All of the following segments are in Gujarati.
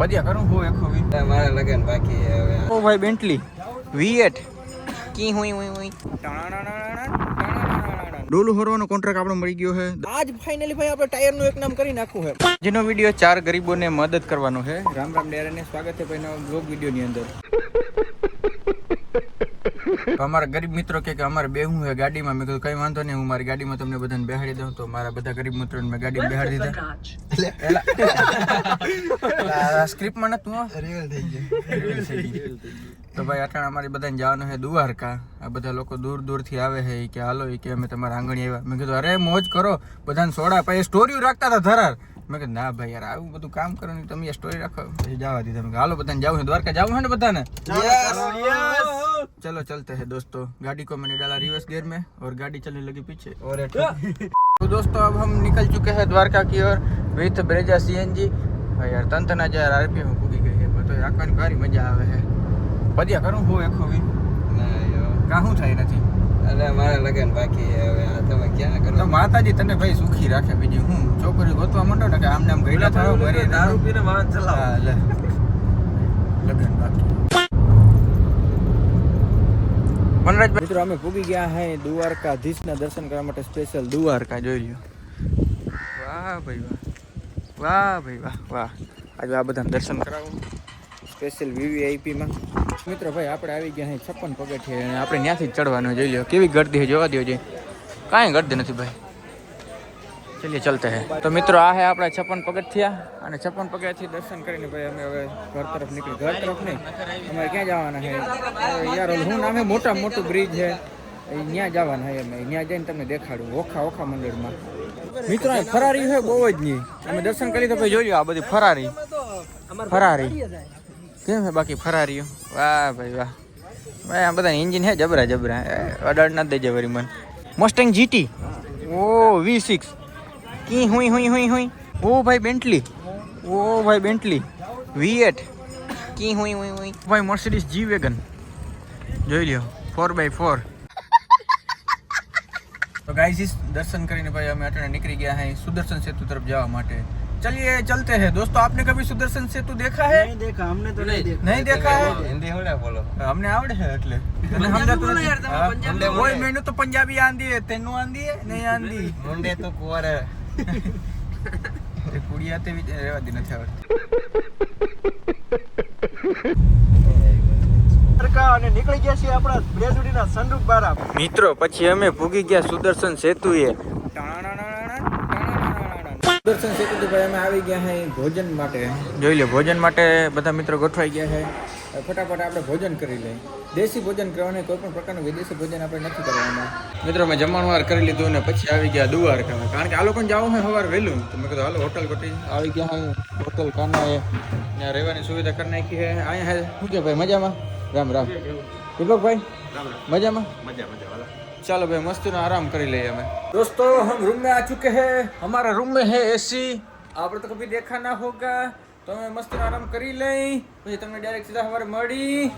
પદ્યા કરું હું એખો વી મારા લગન બાકી હવે. ઓ ભાઈ બેન્ટલી V8 કી હુઈ હુઈ હુઈ. ડોલું હરવાનો કોન્ટ્રાક્ટ આપણો મળી ગયો છે. આજ ફાઇનલી ભાઈ આપણે ટાયરનું એક નામ કરી નાખવું છે. જેનો વીડિયો ચાર ગરીબોને મદદ કરવાનો છે. રામ રામ ડેરાને સ્વાગત છે ભાઈ નવા બ્લોગ વિડિયોની અંદર. અમારા ગરીબ મિત્રો કે કે અમારે બેહું છે ગાડીમાં મેં કીધું કઈ વાંધો નહીં હું મારી ગાડીમાં તમને બધાને બેહાડી દઉં. તો મારા બધા ગરીબ મિત્રોને મેં ગાડીમાં બેહાડી દીધા. સ્ક્રિપ્ટમાં નતું હો? રિયલ થઈ ગયું. Reveal થઈ ગઈ. તો ભાઈ અટાણ અમારી બધાને જવાનું છે દ્વારકા. આ બધા લોકો દૂર દૂરથી આવે છે ઈ કે હાલો ઈ કે અમે તમારા આંગણી આવ્યા. મેં કીધું અરે મોજ કરો. બધાને સોડા પછી સ્ટોરીઓ રાખતા હતા ધરાર. મેં કીધું ના ભાઈ યાર આવું બધું કામ કરો ને તમે સ્ટોરી રાખો. પછી જવા દીધા. મેં કીધું, હાલો બધાને જવું છે દ્વારકા જવું છે ને બધાને? चलो चलते हैं दोस्तों गाड़ी को मैंने डाला रिवर्स गियर में और गाड़ी चलने लगी पीछे और तो दोस्तों अब हम निकल चुके हैं द्वारका की ओर विथ ब्रेजा सीएनजी भाई यार तन तन हजार आरपीएम पूगी गई है तो આખવાની ભારી મજા આવે છે પદ્યા કરું હું એખો વી ના યો કા શું થાય નથી અરે મારા લગન બાકી છે હવે આ તમે ક્યાં કરો તો માતાજી તને ભાઈ સુખી રાખે બીજી હું છોકરી ગોતવા માંડો ને કે આમ નામ ગયેલા થાવ ઘરે દારૂ પીને વાહન ચલાવો હા, લે. લગન બાકી વનરાજભાઈ મિત્રો અમે પૂગી ગયા હે દ્વારકાધીશના દર્શન કરવા માટે સ્પેશિયલ દ્વારકા જોઈ લ્યો. વાહ ભાઈ વાહ. વાહ ભાઈ વાહ વાહ. આજે આ બધાને દર્શન કરાવું. સ્પેશિયલ વીવીઆઈપીમાં મિત્રો ભાઈ આપણે આવી ગયા અહીં છપ્પન પગથિયે આપણે ત્યાંથી ચડવાનું જોઈ લ્યો. કેવી ગરદી છે જોવા દો છે કાંઈ ગરદી નથી ભાઈ. ચલીએ ચલતે હે તો મિત્રો આ હે આપણા છપ્પન પગથિયા અને છપ્પન પગથિયા દર્શન કરીને ભાઈ અમે હવે ઘર તરફ નીકળી. ઘર તરફ નહીં, અમારે ક્યાં જવાના હે યાર હું નામે મોટા મોટું બ્રિજ છે. ત્યાં જવાના હે અમે. ત્યાં જઈને તમને દેખાડું, ઓખા ઓખા મંદિરમાં મિત્રો ફરારી હોય બહુ જ નહીં. અમે દર્શન કરી તો ભાઈ જોઈ લ્યો આ બધી ફરારી. ફરારી. કેમ છે બાકી ફરારીઓ? વાહ ભાઈ વાહ. ભાઈ, આ બધા એન્જિન હે જબરા જબરા. અડાડ ના દેજે વરી મન. મોસ્ટેંગ જીટી ઓ વી સિક્સ કી હુઈ હુઈ હુઈ હુઈ ઓ ભાઈ બેન્ટલી ઓ ભાઈ બેન્ટલી વી એટ કી હુઈ હુઈ હુઈ ભાઈ મર્સિડીઝ જી વેગન જોઈ લ્યો ફોર બાય ફોર તો ગાઈઝ દર્શન કરીને ભાઈ અમે અટાણે નીકળી ગયા हैं सुदर्शन सेतु तरफ जवा માટે चलिए चलते हैं दोस्तों आपने कभी सुदर्शन सेतु देखा है नहीं देखा हमने तो नहीं देखा नहीं देखा है हिंदी होड़ा बोलो અમને આવડે છે એટલે તને સમજાતું નથી હા? ઓય મેનુ તો પંજાબી આંદી હે તેનું આંદી હે નહીં આંદી मुंडे तो कुंवर है એ કુડિયા તે વિચાર રહેવા દી નથી આવડતી. અને નીકળી ગયા છીએ આપણા બ્રેજુડીના સનરૂપ બારા. મિત્રો પછી અમે ભૂગી ગયા સુદર્શન સેતુ એ સુદર્શન સેતુ ભાઈ અમે આવી ગયા હે ભોજન માટે. જોઈ લે ભોજન માટે બધા મિત્રો ગોઠવાઈ ગયા છે ફટાફટ આપણે ભોજન કરી લઈએ દેશી ભોજન કરવાનું કોઈ પણ પ્રકારનું વિદેશી ભોજન આપણે નથી કરવાના મિત્રો મેં જમણવાર કરી લીધું ને પછી આવી ગયા દ્વારકામાં કારણ કે આ લોકોને જવું હોય સવાર વહેલું તો મેં કીધું હાલો હોટલ ગોઠવી આવી ગયા હે હોટલ કાનાએ ત્યાં રહેવાની સુવિધા કરી નાખી છે અહીંયા હે શું કે ભાઈ મજામાં રામ રામ દીપકભાઈ મજામાં चलो भाई मस्त ना आराम कर लिए हमें दोस्तों हम रूम में आ चुके हैं हमारा रूम में है एसी आपने तो कभी देखा ना होगा तो हमें मस्त आराम કરી લઈ પછી તમને ડાયરેક્ટ સીધા સવારે મળી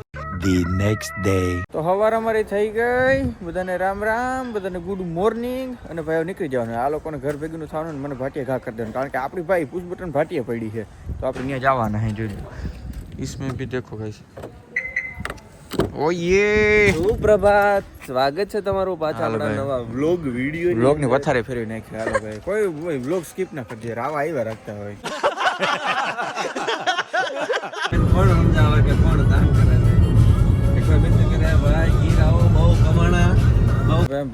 the next day. તો સવાર અમારી થઈ ગઈ બધાને રામ રામ બધાને ગુડ મોર્નિંગ અને ભાઈ હવે નીકળી જવાનું આ લોકોને ઘર ભેગું થવાનું ને મને ભાટીએ ઘા કરી દેવાનું કારણ કે આપણી ભાઈ પુશ બટન ભાટીએ પડી છે તો આપણે ત્યાં જવાના હે જોઈ લો इसमें भी देखो गाइस ओ ये સુપ્રભાત સ્વાગત છે તમારું પાછા હાલો આપણા ભાઈ. નવા વ્લોગ વિડીયો વ્લોગ ની વધારે ફેરવી નાખ્યો હાલો ભાઈ કોઈ વ્લોગ સ્કીપ ના કરજે રાવા આવ્યા રાખતા હોય કોણ સમજાવે કે કોણ દાન કરે છે. એકવાર બેન કરે ભાઈ ગીર બહુ કમાણા. બહુ હવે એમ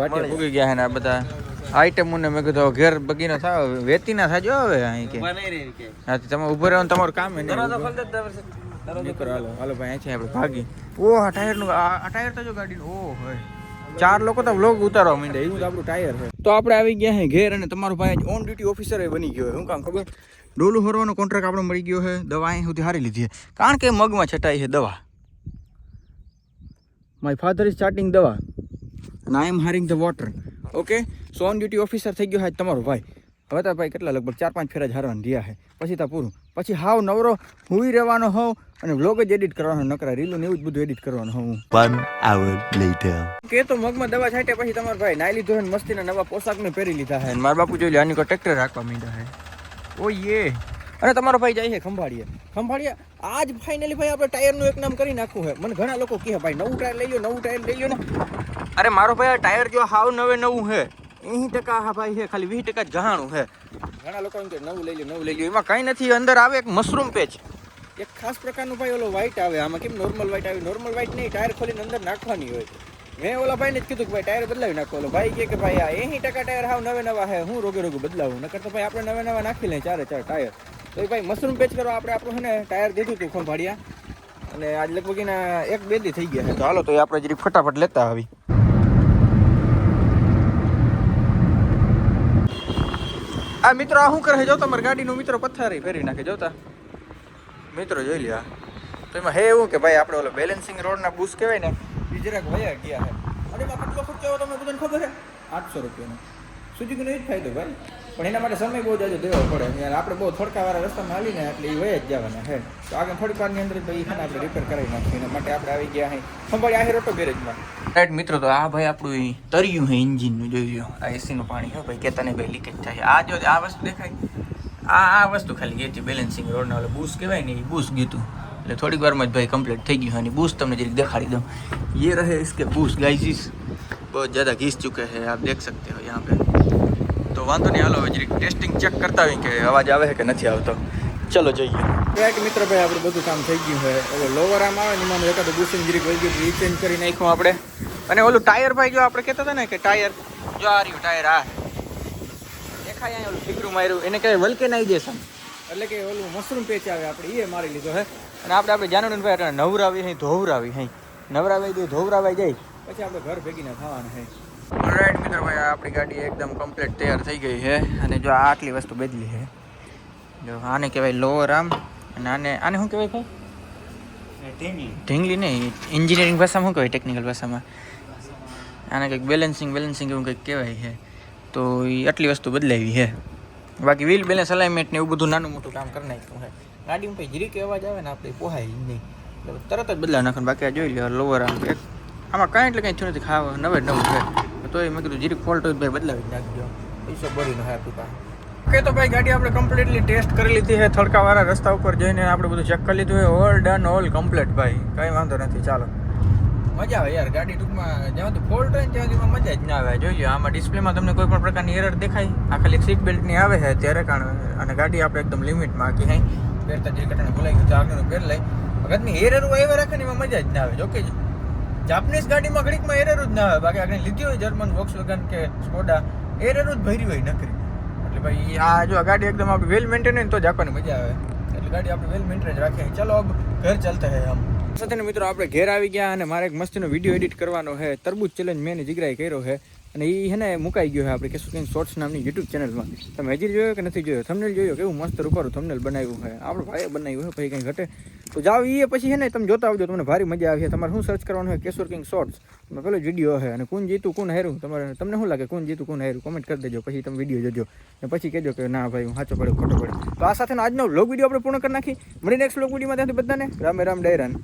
ગયા છે ને આ બધા આઈટમો ને મેં કીધું ઘેર બગીનો થાવ વેતી ના થાજો હવે અહીં કે. બની રહી કે. હા તમે ઊભો રહેવાનું તમારું કામ હે નીકળો હાલો હાલો ભાઈ અહીંથી આપણે ભાગી. ઓ આ ટાયરનું આ ટાયર તો જો ગાડી ઓ હોય ચાર લોકો તો વ્લોગ ઉતારવા માંડે એવું આપણું ટાયર છે. તો આપણે આવી ગયા હે ઘેર અને તમારો ભાઈ ઓન ડ્યુટી ઓફિસર બની ગયો હું કામ ખબર? ડોલું હરવાનો કોન્ટ્રાક્ટ આપણે મળી ગયો છે દવા અહીં સુધી હારી લીધી છે. કારણ કે મગમાં છટાઈ છે દવા. માય ફાધર ઇઝ સ્ટાર્ટિંગ દવા. અને I am hearing the water okay so on duty officer થઈ ગયો છે તમારો ભાઈ. હવે તાર ભાઈ કેટલા લગભગ ચાર પાંચ ફેરા જ હારવાનું રહ્યા છે. પછી તો પૂરું. પછી હાવ નવરો હુઈ રહેવાનો હોઉં અને વ્લોગ જ એડિટ કરવાનો નકરા રીલું ને એવું જ બધું એડિટ કરવાનું હોઉં. વન આવર લેટર કે તો મગમાં દવા છાંટ્યા પછી તમારો ભાઈ નાઈ લીધો છે મસ્તીના નવા પોશાકને પહેરી લીધા છે. મારા બાપુ જોઈ લે આની કોઈ ટ્રેક્ટર રાખવા માંડ્યા છે. ઓ યે અને તમારો ભાઈ જાય છે ખંભાળીએ. ખંભાળીએ આજ ફાઇનલી ભાઈ આપણે ટાયરનું એક નામ કરી નાખવું છે. મને ઘણા લોકો કહે ભાઈ નવું ટાયર લઈ લો નવું ટાયર લઈ લો ને. અરે મારો ભાઈ આ ટાયર જો હાવ નવે નવું છે. એસી ટકા હા ભાઈ છે ખાલી વીસ ટકા જ ગહાણું છે. ઘણા લોકો એમ કે નવું લઈ લો નવું લઈ લો એમાં કાંઈ નથી અંદર આવે એક મશરૂમ પેચ એક ખાસ પ્રકારનું ભાઈ ઓલો વ્હાઈટ આવે આમાં કેમ નોર્મલ વ્હાઈટ આવે? નોર્મલ વ્હાઈટ નહીં ટાયર ખોલીને અંદર નાખવાની હોય. મેં ઓલા ભાઈને જ કીધું કે ભાઈ ટાયર બદલાવી નાખો. ઓલો ભાઈ કહે કે ભાઈ આ એસી ટકા ટાયર હાવ નવે નવા હે, હું રોગે રોગે બદલાવું. નકર તો ભાઈ આપણે નવે નવા નાખી લઈએ ચારે ચાર ટાયર. તો ભાઈ મશરૂમ પેચ કરવા આપણે આપણું છે ને ટાયર દીધું હતું ખંભાળિયા. અને આજ લગભગ એના એક બે દી થઈ ગયા છે તો હાલો, તો એ આપણે જરી ફટાફટ લેતા આવી. આ મિત્રો, આ શું કરે જો તમારી ગાડીનું મિત્રો પથ્થારી ફેરી નાખે. જોતા મિત્રો જોઈ લ્યો તો એમાં હે એવું કે ભાઈ આપણે ઓલો બેલેન્સિંગ રોડના બુશ કહેવાય ને જરાક વયા ગયા હે. અને એમાં કેટલો ખર્ચો આવ્યો તમને બધાને ખબર હે? આઠસો રૂપિયાનો. સુઝુકીનો એ જ ફાયદો ભાઈ. પણ એના માટે સમય બહુ જાજો દેવો પડે. યાર, આપણે બહુ થોડકાવાળા રસ્તામાં હાલીને એટલે એ વયા જ જવાના હે. તો આગળ થોડીક વારની અંદર ભાઈ એને આપણે રિપેર કરાવી નાખીએ. એના માટે આપણે આવી ગયા અહીં સંભાળી આહિર ઓટો ગેરેજમાં રાઈટ મિત્રો, તો આ ભાઈ આપણું તર્યું હે એન્જિનનું જોઈ લો આ એસીનું પાણી, હે ભાઈ કેતાને ભાઈ લીકેજ થાય. આ જો આ વસ્તુ દેખાય. આ આ વસ્તુ ખાલી ગઈ હતી બેલેન્સિંગ રોડના ઓલે બૂસ કહેવાય ને એ બૂસ ગયું હતું. એટલે થોડીક વારમાં જ ભાઈ કમ્પ્લીટ થઈ ગયું અને બૂસ તમને જરીક દેખાડી દઉં ये रहे इसके बूस गाइस बहुत ज़्यादा घिस चुके हैं आप देख सकते हो यहाँ पे તો વાંધો નહીં હાલો હવે જરીક ટેસ્ટિંગ ચેક કરતા હોય કે અવાજ આવે છે કે નથી આવતો ચલો જોઈએ એક મિત્ર ભાઈ આપણે બધું કામ થઈ ગયું છે હવે લોવર આમ આવે ને એમાં એકાદ બુસિંગ જરીક વહી ગયું એ ચેન્જ કરી નાખ્યું આપણે અને ઓલું ટાયર ભાઈ જો આપણે કહેતા હતા ને કે ટાયર જો આ રહ્યું ટાયર આ દેખાય અહીંયા ઓલું ફીગરું માર્યું એને કહેવાય વલ્કેનાઇઝેશન એટલે કે ઓલું મશરૂમ પેચ આવે આપણે એ મારી લીધો હે? અને આપણે આપણે જાનુન ભાઈ અટાણે નવરાવી હઈ ધોવરાવી હઈ નવરાવી દઈએ ધોવરાવાઈ જાય. પછી આપણે ઘર ભેગીને ખાવાનું હે. રાઈટ મિત્ર ભાઈ આપણી ગાડી એકદમ કમ્પ્લીટ તૈયાર થઈ ગઈ છે અને જો આ આટલી વસ્તુ બદલી છે જો આને કહેવાય લોઅર આર્મ અને આને આને શું કહેવાય ભાઈ? ઢીંગલી. નહીં એન્જિનિયરિંગ ભાષામાં શું કહેવાય ટેકનિકલ ભાષામાં? આને કંઈક બેલેન્સિંગ બેલેન્સિંગ એવું કંઈક કહેવાય છે તો એ આટલી વસ્તુ બદલાવી છે બાકી વ્હીલ બેલેન્સ અલાઇમેન્ટ ને એવું બધું નાનું મોટું કામ કરી નાખ્યું છે. ગાડીમાં પછી જીરીક અવાજ આવે ને આપણે પોહાય નહીં. તરત જ બદલાવી નાખવાનું બાકી આ જોઈ લે લોવર આમ એક આમાં કાંઈ એટલે કાંઈ થયું નથી, ખાવા નવે નવું છે. તો એ મેં કીધું જીરીક ફોલ્ટ હોય ભાઈ બદલાવી નાખજો. પૈસો ભરીને હા આપણી ઓકે, તો ભાઈ ગાડી આપણે કમ્પ્લીટલી ટેસ્ટ કરી લીધી છે. થડકાવાળા રસ્તા ઉપર જઈને આપણે બધું ચેક કરી લીધું હોય ઓલ ડન ઓલ કમ્પ્લીટ ભાઈ. કંઈ વાંધો નથી, ચાલો. મજા આવે યાર, ગાડી ટૂંકમાં જ્યાં સુધી ફોલ્ટ હોય ત્યાં સુધી મજા જ ના આવે. જોઈએ આમાં ડિસ્પ્લેમાં તમને કોઈ પણ પ્રકારની એરર દેખાય, આ ખાલી સીટ બેલ્ટની આવે છે ત્યારે કારણ, અને ગાડી આપણે એકદમ લિમિટમાં કે હાઈ પહેરતા જે ઘટના ભૂલાઈ ગયું આગળનું પહેર લઈ. વખતની એરર એવા રાખે ને એમાં મજા જ ના આવે જોકે જાપનીઝ ગાડીમાં ઘડીકમાં એરર જ ના આવે. બાકી આપણે લીધી હોય જર્મન વોક્સ કે સ્કોડા એરર જ ભરી હોય નકરી. એટલે ભાઈ, આ જો આ ગાડી એકદમ આપણે વેલ મેન્ટેન તો જ આપવાની મજા આવે. એટલે ગાડી આપણે વેલ મેન્ટેન રાખીએ ચલો અબ ઘર ચાલતા હે હમ સાથે મિત્રો, આપણે ઘેર આવી ગયા અને મારે એક મસ્તીનો વીડિયો એડિટ કરવાનો છે. તરબૂચ ચેલેન્જ મેં જીગરાઈ કર્યો છે. અને એ છે ને મુકાઈ ગયો છે આપણે કે શું શોર્ટ્સ નામની યુટ્યુબ ચેનલમાં તમે હજી જોયો કે નથી જોયો? થંબનેલ જોયો કેવું મસ્ત રૂપારું થંબનેલ બનાવ્યું છે? આપણો ભાઈએ બનાવ્યું છે, ભાઈ કંઈ ઘટે. તો જાઓ એ પછી છે ને તમે જોતા આવજો, તમને ભારી મજા આવી છે. તમારે શું સર્ચ કરવાનું હોય કેશોર કિંગ શોર્ટ્સ તમે પેલો જ વીડિયો છે અને કોણ જીતું કોણ હેરું તમારે, તમને શું લાગે? કોણ જીતું કોણ હેરું કોમેન્ટ કરી દેજો, પછી તમે વીડિયો જોજો. અને પછી કહેજો કે ના ભાઈ, હું સાચો પડ્યો, ખોટો પડ્યો. તો આ સાથેનો આજનો વ્લોગ વીડિયો આપણે પૂર્ણ કરી નાખી. મળી નેક્સ્ટ વ્લોગ વિડીયોમાં ત્યાંથી બધાને રામે રામ, ડાયરાન.